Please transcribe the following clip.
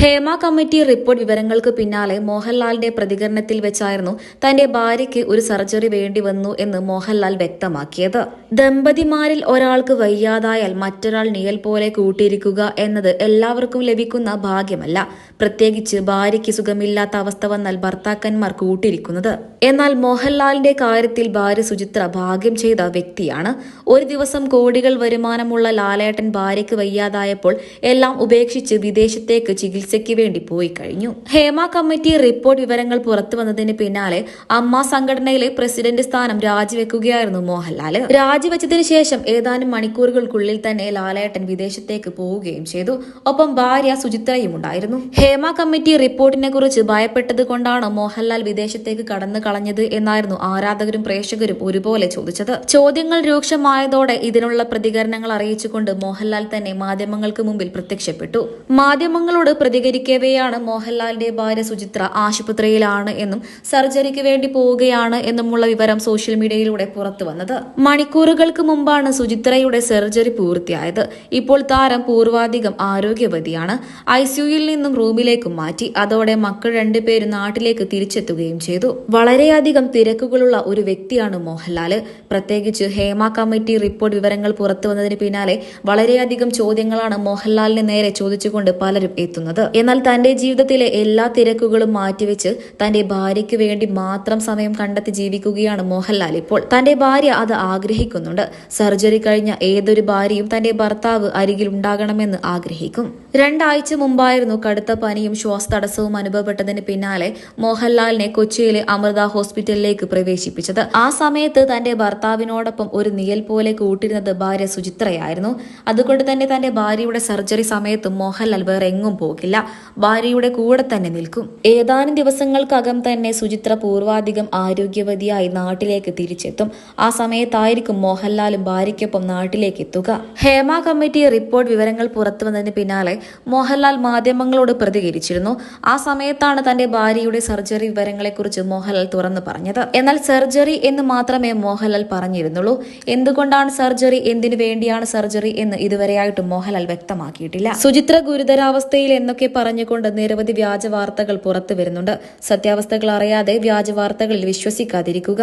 Hema committee report വിവരങ്ങൾക്ക് പിന്നാലെ മോഹൻലാലിന്റെ പ്രതികരണത്തിൽ വെച്ചായിരുന്നു തന്റെ ഭാര്യയ്ക്ക് ഒരു സർജറി വേണ്ടി വന്നു എന്ന് മോഹൻലാൽ വ്യക്തമാക്കിയത്. ദമ്പതിമാരിൽ ഒരാൾക്ക് വയ്യാതായാൽ മറ്റൊരാൾ നിഴൽ പോലെ കൂട്ടിയിരിക്കുക എന്നത് എല്ലാവർക്കും ലഭിക്കുന്ന ഭാഗ്യമല്ല. പ്രത്യേകിച്ച് ഭാര്യയ്ക്ക് സുഖമില്ലാത്ത അവസ്ഥ വന്നാൽ ഭർത്താക്കന്മാർ കൂട്ടിയിരിക്കുന്നത്. എന്നാൽ മോഹൻലാലിന്റെ കാര്യത്തിൽ ഭാര്യ സുചിത്ര ഭാഗ്യം ചെയ്ത വ്യക്തിയാണ്. ഒരു ദിവസം കോടികൾ വരുമാനമുള്ള ലാലേട്ടൻ ഭാര്യയ്ക്ക് വയ്യാതായപ്പോൾ എല്ലാം ഉപേക്ഷിച്ച് വിദേശത്തേക്ക് ചികിത്സയ്ക്ക് വേണ്ടി പോയി കഴിഞ്ഞു. ഹേമ കമ്മിറ്റി റിപ്പോർട്ട് വിവരങ്ങൾ പുറത്തു വന്നതിന് പിന്നാലെ അമ്മ സംഘടനയിലെ പ്രസിഡന്റ് സ്ഥാനം രാജിവെക്കുകയായിരുന്നു മോഹൻലാൽ രാജിവെച്ചതിന് ശേഷം ഏതാനും മണിക്കൂറുകൾക്കുള്ളിൽ തന്നെ ലാലേട്ടൻ വിദേശത്തേക്ക് പോവുകയും ചെയ്തു. ഒപ്പം ഭാര്യ സുചിത്രയും ഉണ്ടായിരുന്നു. ഹേമ കമ്മിറ്റി റിപ്പോർട്ടിനെ കുറിച്ച് ഭയപ്പെട്ടത് കൊണ്ടാണ് മോഹൻലാൽ വിദേശത്തേക്ക് കടന്നു കളഞ്ഞത് എന്നായിരുന്നു ആരാധകരും പ്രേക്ഷകരും ഒരുപോലെ ചോദിച്ചത്. ചോദ്യങ്ങൾ രൂക്ഷമായതോടെ ഇതിനുള്ള പ്രതികരണങ്ങൾ അറിയിച്ചുകൊണ്ട് മോഹൻലാൽ തന്നെ മാധ്യമങ്ങൾക്ക് മുമ്പിൽ പ്രത്യക്ഷപ്പെട്ടു. മാധ്യമങ്ങളോട് പ്രതികരിക്കവെയാണ് മോഹൻലാലിന്റെ ഭാര്യ സുചിത്ര ആശുപത്രിയിലാണ് എന്നും സർജറിക്ക് വേണ്ടി പോവുകയാണ് എന്നുമുള്ള വിവരം സോഷ്യൽ മീഡിയയിലൂടെ പുറത്തു വന്നത്. മണിക്കൂറുകൾക്ക് മുമ്പാണ് സുചിത്രയുടെ സർജറി പൂർത്തിയായത്. ഇപ്പോൾ താരം പൂർവാധികം ആരോഗ്യവതിയാണ്. ഐസിയുയിൽ നിന്നും റൂമിലേക്ക് മാറ്റി. അതോടെ മക്കൾ രണ്ടുപേരും നാട്ടിലേക്ക് തിരിച്ചെത്തുകയും ചെയ്തു. വളരെയധികം തിരക്കുകളുള്ള ഒരു വ്യക്തിയാണ് മോഹൻലാൽ. പ്രത്യേകിച്ച് ഹേമ കമ്മിറ്റി റിപ്പോർട്ട് വിവരങ്ങൾ പുറത്തു വന്നതിന് പിന്നാലെ വളരെയധികം ചോദ്യങ്ങളാണ് മോഹൻലാലിന് നേരെ ചോദിച്ചുകൊണ്ട് പലരും എത്തുന്നത്. എന്നാൽ തന്റെ ജീവിതത്തിലെ എല്ലാ തിരക്കുകളും മാറ്റിവെച്ച് തന്റെ ഭാര്യയ്ക്ക് വേണ്ടി മാത്രം സമയം കണ്ടെത്തി ജീവിക്കുകയാണ് മോഹൻലാൽ ഇപ്പോൾ. തന്റെ ഭാര്യ അത് ആഗ്രഹിക്കുന്നുണ്ട്. സർജറി കഴിഞ്ഞ ഏതൊരു ഭാര്യയും തന്റെ ഭർത്താവ് അരികിൽ ഉണ്ടാകണമെന്ന് ആഗ്രഹിക്കും. രണ്ടാഴ്ച മുമ്പായിരുന്നു കടുത്ത പനിയും ശ്വാസതടസ്സവും അനുഭവപ്പെട്ടതിന് പിന്നാലെ മോഹൻലാലിനെ കൊച്ചിയിലെ അമൃത ഹോസ്പിറ്റലിലേക്ക് പ്രവേശിപ്പിച്ചത്. ആ സമയത്ത് തന്റെ ഭർത്താവിനോടൊപ്പം ഒരു നിയൽ പോലെ കൂട്ടിരുന്നത് ഭാര്യ സുചിത്രയായിരുന്നു. അതുകൊണ്ട് തന്നെ തന്റെ ഭാര്യയുടെ സർജറി സമയത്തും മോഹൻലാൽ വേറെ എങ്ങും പോകില്ല. ഭാര്യയുടെ കൂടെ തന്നെ നിൽക്കും. ഏതാനും ദിവസങ്ങൾക്കകം തന്നെ സുചിത്ര പൂർവാധികം ആരോഗ്യവതിയായി നാട്ടിലേക്ക് തിരിച്ചെത്തും. ആ സമയത്തായിരിക്കും മോഹൻലാലും ഭാര്യയ്ക്കൊപ്പം നാട്ടിലേക്ക് എത്തുക. ഹേമ കമ്മിറ്റി റിപ്പോർട്ട് വിവരങ്ങൾ പുറത്തു വന്നതിന് പിന്നാലെ മോഹൻലാൽ മാധ്യമങ്ങളോട് പ്രതികരിച്ചിരുന്നു. ആ സമയത്താണ് തന്റെ ഭാര്യയുടെ സർജറി വിവരങ്ങളെക്കുറിച്ച് മോഹൻലാൽ തുറന്നു പറഞ്ഞത്. എന്നാൽ സർജറി എന്ന് മാത്രമേ മോഹൻലാൽ പറഞ്ഞിരുന്നുള്ളൂ. എന്തുകൊണ്ടാണ് സർജറി? എന്തിനു വേണ്ടിയാണ് സർജറി? എന്ന് ഇതുവരെയായിട്ടും മോഹൻലാൽ വ്യക്തമാക്കിയിട്ടില്ല. സുചിത്ര ഗുരുതരാവസ്ഥയിൽ എന്നൊക്കെ പറഞ്ഞുകൊണ്ട് നിരവധി വ്യാജ വാർത്തകൾ പുറത്തു വരുന്നുണ്ട് സത്യാവസ്ഥകൾ അറിയാതെ വ്യാജ വാർത്തകളിൽ വിശ്വസിക്കാതിരിക്കുക.